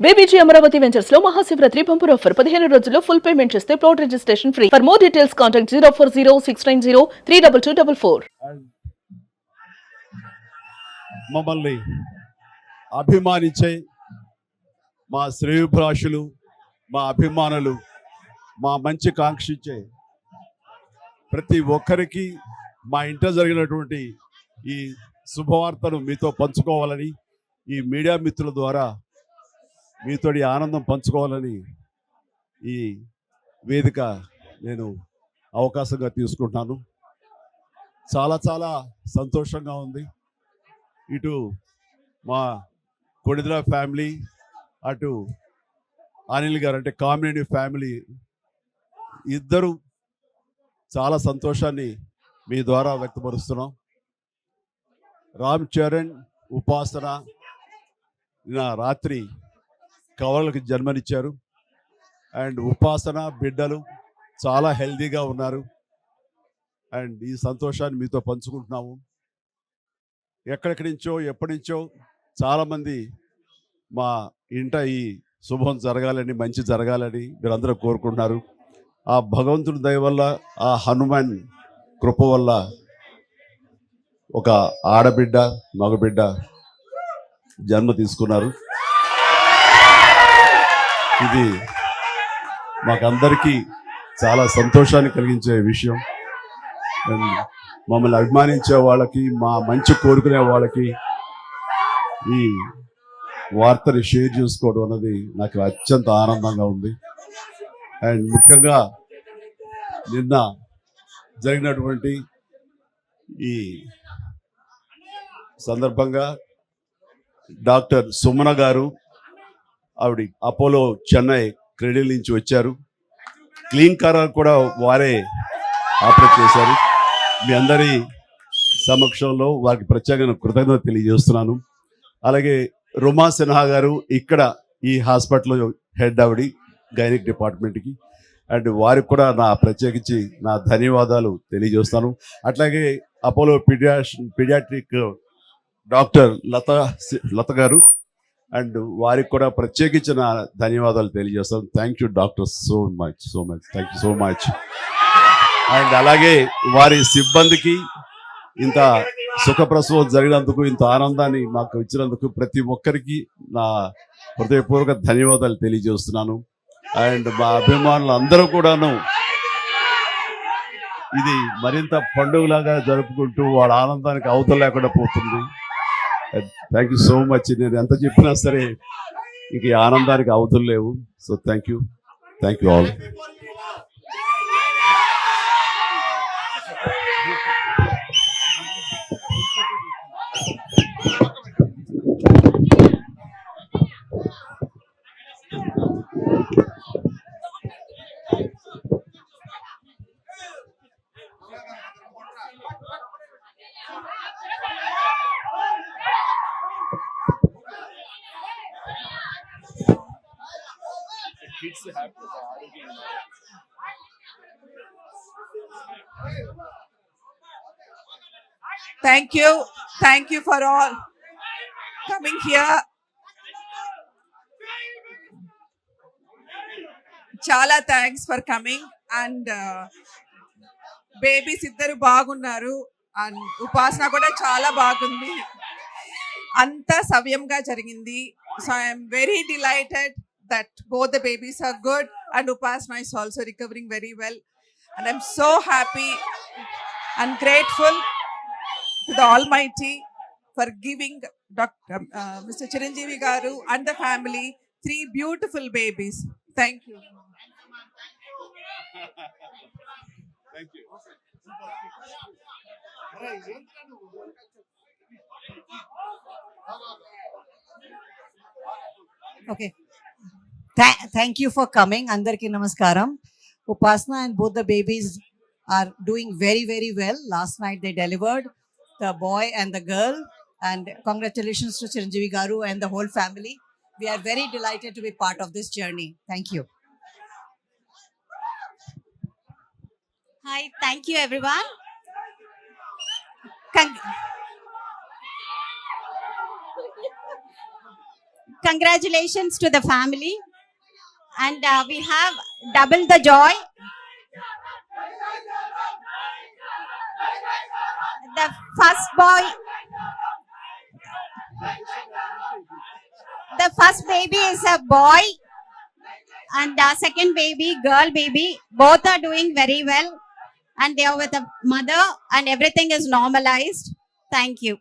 BBG Amaravati వెంచర్స్లో Mahashivratri bumper offer పదిహేను రోజుల్లో ఫుల్ పేమెంట్ చేస్తే plot registration free for more details contact zero four zero six nine zero three double two double four and మమ్మల్ని అభిమానించే మా శ్రేయభిలాషులు మా అభిమానులు మా మంచి కాంక్షించే ప్రతి ఒక్కరికి మా ఇంట జరిగినటువంటి ఈ శుభవార్తను మీతో పంచుకోవాలని ఈ మీడియా మిత్రుల ద్వారా మీతో ఆనందం పంచుకోవాలని ఈ వేదిక నేను అవకాశంగా తీసుకుంటున్నాను చాలా చాలా సంతోషంగా ఉంది. ఇటు మా కొడిదల ఫ్యామిలీ అటు అనిల్ గారు అంటే కామినేని ఫ్యామిలీ ఇద్దరు చాలా సంతోషాన్ని మీ ద్వారా వ్యక్తపరుస్తున్నాం. రామ్ చరణ్ ఉపాసన నిన్న రాత్రి కవలకి జన్మనిచ్చారు. అండ్ ఉపాసన బిడ్డలు చాలా హెల్దీగా ఉన్నారు. అండ్ ఈ సంతోషాన్ని మీతో పంచుకుంటున్నాము. ఎక్కడెక్కడి నుంచో ఎప్పటి నుంచో చాలామంది మా ఇంట ఈ శుభం జరగాలని మంచి జరగాలని మీరందరూ కోరుకుంటున్నారు. ఆ భగవంతుడి దయ వల్ల ఆ హనుమాన్ కృప వల్ల ఒక ఆడబిడ్డ మగబిడ్డ జన్మ తీసుకున్నారు. ఇది మాకందరికీ చాలా సంతోషాన్ని కలిగించే విషయం. అండ్ మమ్మల్ని అభిమానించే వాళ్ళకి మా మంచి కోరుకునే వాళ్ళకి ఈ వార్తని షేర్ చేసుకోవడం అన్నది నాకు అత్యంత ఆనందంగా ఉంది. అండ్ ముఖ్యంగా నిన్న జరిగినటువంటి ఈ సందర్భంగా డాక్టర్ సుమన గారు ఆవిడ అపోలో చెన్నై క్రెడిల్ నుంచి వచ్చారు. క్లీన్ కార్ కూడా వారే ఆపరేట్ చేశారు. మీ అందరి సమక్షంలో వారికి ప్రత్యేకంగా కృతజ్ఞత తెలియజేస్తున్నాను. అలాగే రుమా సిన్హా గారు ఇక్కడ ఈ హాస్పిటల్ హెడ్ ఆవిడి గైనిక్ డిపార్ట్మెంట్కి. అండ్ వారికి కూడా నా ప్రత్యేకించి నా ధన్యవాదాలు తెలియజేస్తాను అట్లాగే అపోలో పిడియాష్ పిడియాట్రిక్ డాక్టర్ లత లత గారు అండ్ వారికి కూడా ప్రత్యేకించిన ధన్యవాదాలు తెలియజేస్తాను thank you doctor so much so much thank you so much and అలాగే వారి సిబ్బందికి ఇంత సుఖప్రసవం జరిగినందుకు ఇంత ఆనందాన్ని మాకు ఇచ్చినందుకు ప్రతి ఒక్కరికి నా హృదయపూర్వక ధన్యవాదాలు తెలియజేస్తున్నాను. అండ్ మా అభిమానులు అందరూ కూడాను ఇది మరింత పండుగలాగా జరుపుకుంటూ వాళ్ళ ఆనందానికి అవతల లేకుండా పోతుంది. థ్యాంక్ యూ సో మచ్ నేను ఎంత చెప్పినా సరే ఇంక ఈ ఆనందానికి అవతలు లేవు. So thank you thank you all Thank you. Thank you for all coming here. చాలా thanks for coming and babies ఇద్దరు బాగున్నారు. అండ్ ఉపాసన కూడా చాలా బాగుంది. అంతా సవ్యంగా జరిగింది. So I'm very delighted that both the babies are good and Upasana is also recovering very well. And I'm so happy and grateful to the Almighty for giving Dr. Um, uh, Mr. Chiranjeevi Garu and the family three beautiful babies. Thank you. Thank you. Okay. Tha- thank you for coming. Andarki namaskaram. Upasna and both the babies are doing very, very well. Last night they delivered the boy and the girl. And congratulations to Chiranjeevi Garu and the whole family. We are very delighted to be part of this journey. Thank you. Hi, thank you everyone. Con- congratulations to the family. And uh, we have double the joy. The first boy, the first baby is a boy, and the second baby, girl baby, both are doing very well, and they are with a mother, and everything is normalized. Thank you.